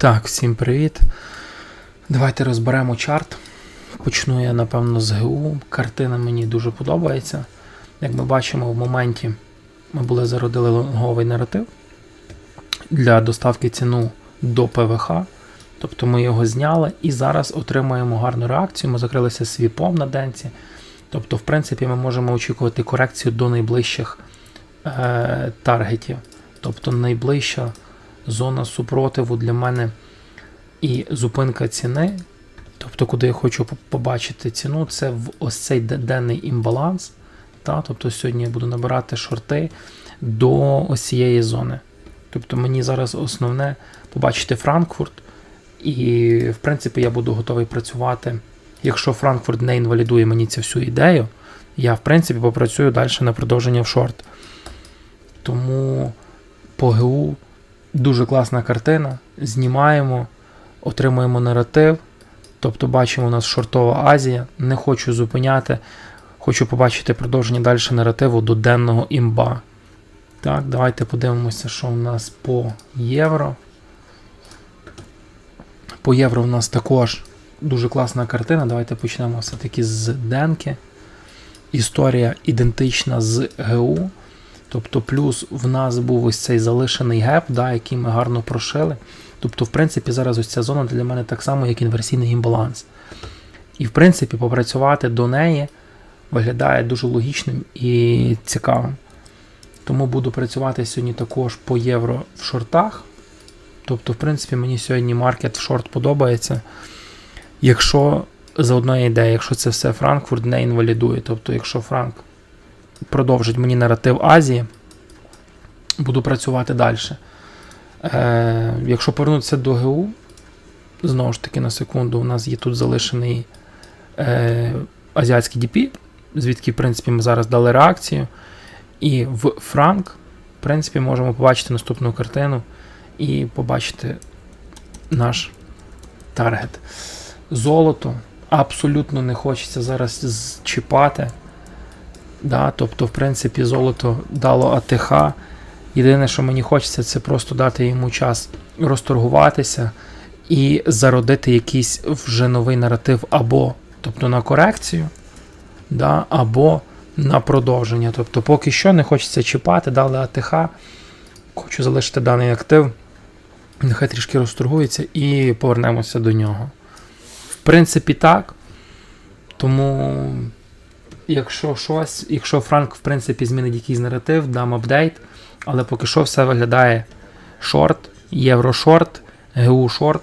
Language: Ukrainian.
Так, всім привіт. Давайте розберемо чарт. Почну я, напевно, з ГУ. Картина мені дуже подобається. Як ми бачимо, в моменті ми були зародили лонговий наратив для доставки ціну до ПВХ. Тобто ми його зняли і зараз отримуємо гарну реакцію. Ми закрилися свіпом на денці. Тобто, в принципі, ми можемо очікувати корекцію до найближчих е, таргетів. Тобто найближча зона супротиву для мене і зупинка ціни. Тобто, куди я хочу побачити ціну, це в ось цей денний імбаланс. Та? Тобто сьогодні я буду набирати шорти до ось цієї зони. Тобто мені зараз основне побачити Франкфурт, і в принципі я буду готовий працювати. Якщо Франкфурт не інвалідує мені цю всю ідею, я в принципі попрацюю далі на продовження в шорт. Тому по ГУ дуже класна картина. Знімаємо, отримуємо наратив. Тобто бачимо у нас шортова Азія. Не хочу зупиняти. Хочу побачити продовження далі наративу до денного імба. Так, давайте подивимося, що у нас по євро. По євро у нас також дуже класна картина. Давайте почнемо все-таки з денки. Історія ідентична з ГУ. Тобто, плюс в нас був ось цей залишений геп, да, який ми гарно прошили. Тобто, в принципі, зараз ось ця зона для мене так само, як інверсійний імбаланс. І, в принципі, попрацювати до неї виглядає дуже логічним і цікавим. Тому буду працювати сьогодні також по євро в шортах. Тобто, в принципі, мені сьогодні маркет в шорт подобається. Якщо за одної ідеї, якщо це все Франкфурт не інвалідує, тобто, якщо Франк продовжить мені наратив Азії, буду працювати далі. Е, якщо повернутися до ГУ, знову ж таки на секунду, у нас є тут залишений е, азіатський DP, звідки, в принципі, ми зараз дали реакцію. І в Франк, в принципі, можемо побачити наступну картину і побачити наш таргет. Золото абсолютно не хочеться зараз зчіпати. Да, тобто, в принципі, золото дало АТХ. Єдине, що мені хочеться, це просто дати йому час розторгуватися і зародити якийсь вже новий наратив або тобто на корекцію, да, або на продовження. Тобто, поки що не хочеться чіпати, дали АТХ. Хочу залишити даний актив. Нехай трішки розторгується і повернемося до нього. В принципі, так. Тому якщо щось, якщо Франк, в принципі, змінить якийсь наратив, дам апдейт, але поки що все виглядає шорт, євро шорт, ГУ шорт.